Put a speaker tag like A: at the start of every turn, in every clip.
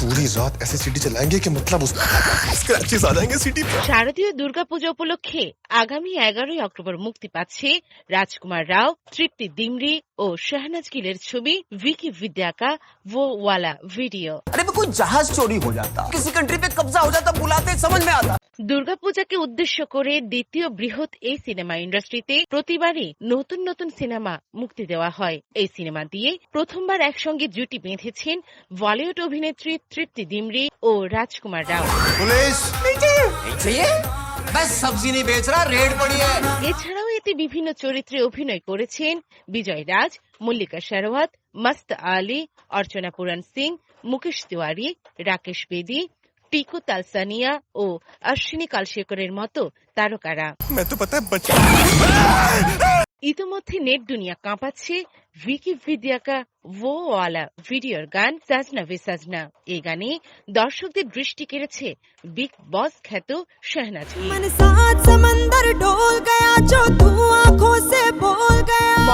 A: पूरी रात ऐसे सीटी चलाएंगे कि मतलब उस स्क्रैचेस आ जाएंगे सीटी पे
B: শারদীয় দুর্গাপূজা উপলক্ষে আগামী এগারোই অক্টোবর মুক্তি পাচ্ছে রাজকুমার রাও তৃপ্তি দিমরি ও শাহনাজ গিলের ছবি ভিকি বিদ্যাকা वो वाला ভিডিও
C: अरे वो कोई जहाज चोरी हो जाता किसी कंट्री पे कब्जा हो जाता बुलाते समझ में आता
B: দুর্গাপূজাকে উদ্দেশ্য করে দ্বিতীয় বৃহৎ এই সিনেমা ইন্ডাস্ট্রিতে প্রতিবারই নতুন নতুন সিনেমা মুক্তি দেওয়া হয়। এই সিনেমা দিয়ে প্রথমবার একসঙ্গে জুটি বেঁধেছেন বলিউড অভিনেত্রী তৃপ্তি ডিমরি ও রাজকুমার রাও। এছাড়াও এতে বিভিন্ন চরিত্রে অভিনয় করেছেন বিজয় রাজ মল্লিকা শেরওয়াত মস্ত আলী অর্চনা পুরাণ সিং মুকেশ তিওয়ারি রাকেশ বেদী টিকু তালসানিয়া ও অশ্বিনী কালশেখরের মতো তারকারা। ইতিমধ্যে নেট দুনিয়া কাঁপাচ্ছে ভিকি ভিদিয়াকা ও ওয়ালা ভিডিওর গান সাজনা ভি সাজনা এ গানে দর্শকদের দৃষ্টি কেড়েছে বিগ বস খ্যাত শাহনাজ।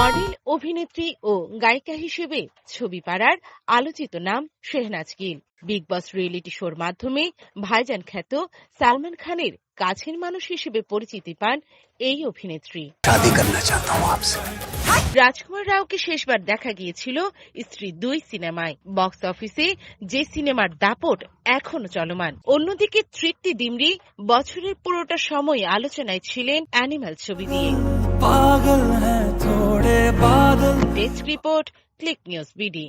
B: মডেল, অভিনেত্রী ও গায়িকা হিসেবে ছবি পাড়ার আলোচিত নাম Shehnaaz Gill. Bigg Boss reality শোর মাধ্যমে ভাইজান খ্যাত সালমান খানের কাছের মানুষ হিসেবে পরিচিতি পান এই অভিনেত্রী। রাজকুমার রাওকে শেষবার দেখা গিয়েছিল স্ত্রী দুই সিনেমায়। বক্স অফিসে যে সিনেমার দাপট এখনও চলমান। অন্যদিকে তৃপ্তি ডিমরি বছরের পুরোটা সময় আলোচনায় ছিলেন অ্যানিমাল ছবি দিয়ে desk report click news BD.